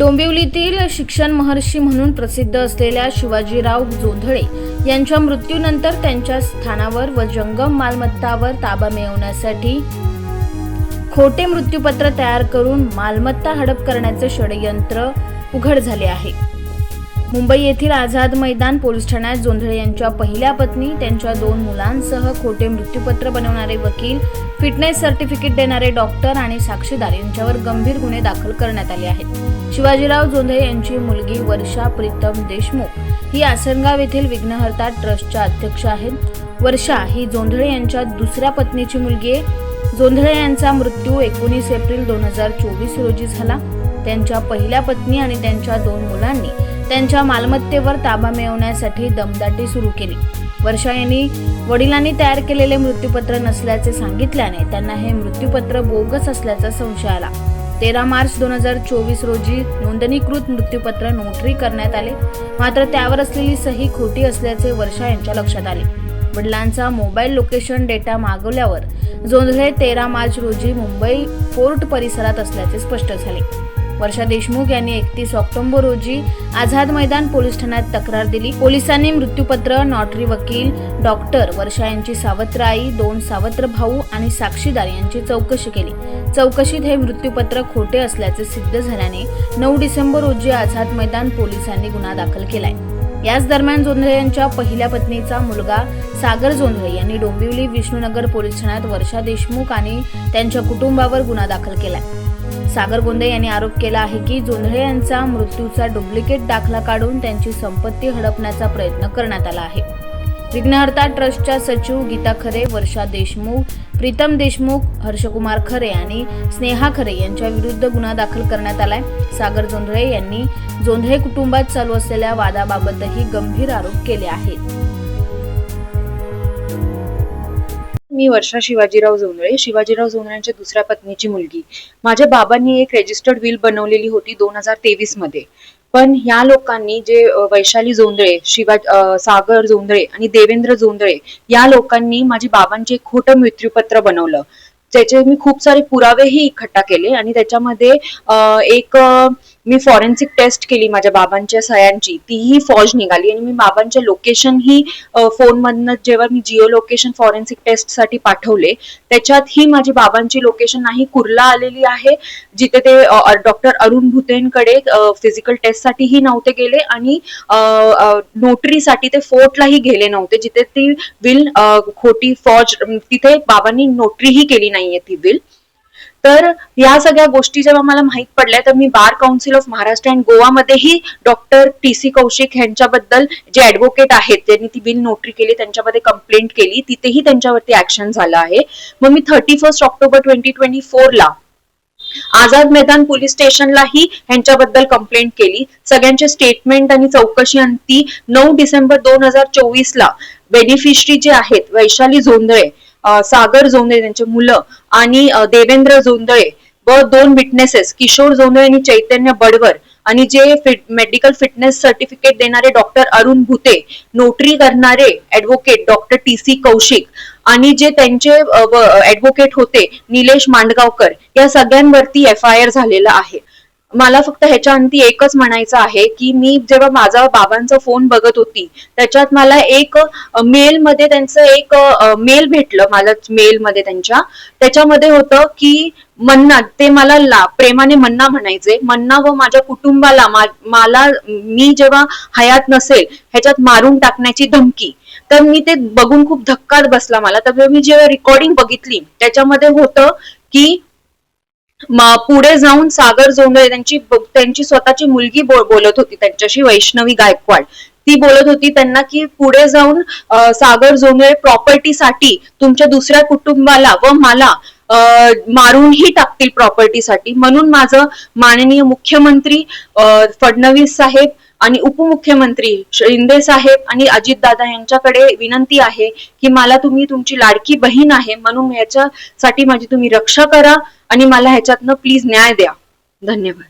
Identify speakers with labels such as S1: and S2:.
S1: डोंबिवलीतील शिक्षण महर्षी म्हणून प्रसिद्ध असलेल्या शिवाजीराव जोंधळे यांच्या मृत्यूनंतर त्यांच्या स्थानावर व जंगम मालमत्तावर ताबा मिळवण्यासाठी खोटे मृत्यूपत्र तयार करून मालमत्ता हडप करण्याचे षडयंत्र उघड झाले आहे. मुंबई येथील आझाद मैदान पोलीस ठाण्यात जोंधळे यांच्या पहिल्या पत्नी त्यांच्या दोन मुलांसह खोटे मृत्यूपत्र बनवणारे वकील फिटनेस सर्टिफिकेट देणारे डॉक्टर आणि साक्षीदार यांच्यावर गंभीर गुन्हे दाखल करण्यात आले आहेत. शिवाजीराव जोंधळे यांची मुलगी वर्षा प्रीतम देशमुख ही आसनगाव येथील विघ्नहर्ता ट्रस्टच्या अध्यक्ष आहेत. वर्षा ही जोंधळे यांच्या दुसऱ्या पत्नीची मुलगी आहे. जोंधळे यांचा मृत्यू एकोणीस एप्रिल दोन हजार चोवीस रोजी झाला. त्यांच्या पहिल्या पत्नी आणि त्यांच्या दोन मुलांनी त्यांच्या मालमत्तेवर ताबा मिळवण्यासाठी दमदाटी सुरू केली. वर्षा यांनी वडिलांनी तयार केलेले मृत्यूपत्र नसल्याचे सांगितल्याने त्यांना हे मृत्यूपत्र बोगस असल्याचा संशय आला. तेरा मार्च दोन हजार चोवीस रोजी नोंदणीकृत मृत्यूपत्र नोटरी करण्यात आले. मात्र त्यावर असलेली सही खोटी असल्याचे वर्षा यांच्या लक्षात आले. वडिलांचा मोबाईल लोकेशन डेटा मागवल्यावर जोंधळे तेरा मार्च रोजी मुंबई फोर्ट परिसरात असल्याचे स्पष्ट झाले. वर्षा देशमुख यांनी एकतीस ऑक्टोबर रोजी आझाद मैदान पोलीस ठाण्यात तक्रार दिली. पोलिसांनी मृत्यूपत्र नॉटरी वकील डॉक्टर वर्षा यांची सावत्र आई दोन सावत्र भाऊ आणि साक्षीदार यांची चौकशी केली. चौकशीत हे मृत्यूपत्र खोटे असल्याचे सिद्ध झाल्याने नऊ डिसेंबर रोजी आझाद मैदान पोलिसांनी गुन्हा दाखल केलाय. याच दरम्यान जोंधळे यांच्या पहिल्या पत्नीचा मुलगा सागर जोंधळे यांनी डोंबिवली विष्णुनगर पोलीस ठाण्यात वर्षा देशमुख आणि त्यांच्या कुटुंबावर गुन्हा दाखल केलाय. सागर गोंदे यांनी आरोप केला आहे की जोंधळे यांचा मृत्यूचा डुप्लिकेट दाखला काढून त्यांची संपत्ती हडपण्याचा प्रयत्न करण्यात आला आहे. विघ्नहर्ता ट्रस्टच्या सचिव गीता खरे वर्षा देशमुख प्रीतम देशमुख हर्षकुमार खरे आणि स्नेहा खरे यांच्या विरुद्ध गुन्हा दाखल करण्यात आलाय. सागर जोंधळे यांनी जोंधळे कुटुंबात चालू असलेल्या वादाबाबतही गंभीर आरोप केले आहेत.
S2: मी वर्षा शिवाजीराव जोंधळे. शिवाजीराव जोंधळ्यांच्या दुसऱ्या पत्नीची मुलगी. माझ्या बाबांनी एक रेजिस्टर्ड विल बनवलेली होती दोन हजार तेवीसमध्ये. पण ह्या लोकांनी जे वैशाली जोंधळे शिवा सागर जोंधळे आणि देवेंद्र जोंधळे या लोकांनी माझी बाबांचे एक खोटं मृत्यूपत्र बनवलं. त्याचे मी खूप सारे पुरावेही इकट्ठा केले आणि त्याच्यामध्ये एक मी फॉरेन्सिक टेस्ट केली माझ्या बाबांच्या सह्यांची. तीही फॉज निघाली आणि मी बाबांचे लोकेशन ही फोनमधनं जेव्हा मी जिओ लोकेशन फॉरेन्सिक टेस्टसाठी पाठवले त्याच्यात ही माझी बाबांची लोकेशन नाही कुर्ला आलेली आहे जिथे ते डॉक्टर अरुण भुतेंकडे फिजिकल टेस्ट साठीही नव्हते गेले आणि नोटरीसाठी ते फोर्टलाही गेले नव्हते जिथे ती विल खोटी फॉज तिथे बाबांनी नोटरीही केली नाहीये ती विल तर या सगळ्या गोष्टी जेव्हा मला माहीत पडल्या तर मी bar council of Maharashtra and गोवामध्येही doctor T C Kaushik यांच्याबद्दल जे ऍडव्होकेट आहेत त्यांनी ती बिन नोटरी केली त्यांच्यामध्ये कंप्लेंट केली तिथेही त्यांच्यावरती ऍक्शन झालं आहे. मग मी thirty first October twenty twenty ला आझाद मैदान पोलीस स्टेशनलाही ह्यांच्याबद्दल कंप्लेंट केली. सगळ्यांचे स्टेटमेंट आणि चौकशी अंती नऊ डिसेंबर दोन हजार चोवीस ला बेनिफिशरी जे आहेत वैशाली जोंधळे सागर जोंधळे त्यांचे मुलं आणि देवेंद्र जोंधळे व दोन विटनेसेस किशोर जोंधळे आणि चैतन्य बडवर आणि जे फिट मेडिकल फिटनेस सर्टिफिकेट देणारे डॉक्टर अरुण भुते नोटरी करणारे advocate doctor T C Kaushik आणि जे त्यांचे ऍडव्होकेट होते निलेश मांडगावकर या सगळ्यांवरती एफ आय आर झालेला आहे. मला फक्त ह्याच्या अंती एकच म्हणायचं आहे की मी जेव्हा माझा बाबांचा फोन बघत होती त्याच्यात मला एक मेल मध्ये त्यांचं एक मेल भेटलं मला मेल मध्ये त्यांच्या. त्याच्यामध्ये होतं की मन्ना ते मला ला प्रेमाने मन्ना म्हणायचे मन्ना व माझ्या कुटुंबाला मा- मला मी जेव्हा हयात नसेल ह्याच्यात मारून टाकण्याची धमकी. तर मी ते बघून खूप धक्काच बसला मला. तर मी जेव्हा रेकॉर्डिंग बघितली त्याच्यामध्ये होतं की पुढे जाऊन सागर जोंधळे त्यांची त्यांची स्वतःची मुलगी बोलत होती. त्यांच्याशी वैष्णवी गायकवाड. ती बोलत होती त्यांना की पुढे जाऊन सागर जोंधळे प्रॉपर्टीसाठी तुमच्या दुसऱ्या कुटुंबाला व मला अं, मारूनही टाकतील प्रॉपर्टीसाठी म्हणून माझं माननीय मुख्यमंत्री अं, फडणवीस साहेब आणि उपमुख्यमंत्री शिंदे साहेब आणि अजितदादा यांच्याकडे विनंती आहे की मला तुम्ही तुमची लाडकी बहीण आहे म्हणून ह्याच्यासाठी माझी तुम्ही रक्षा करा आणि मला ह्याच्यातनं प्लीज न्याय द्या. धन्यवाद.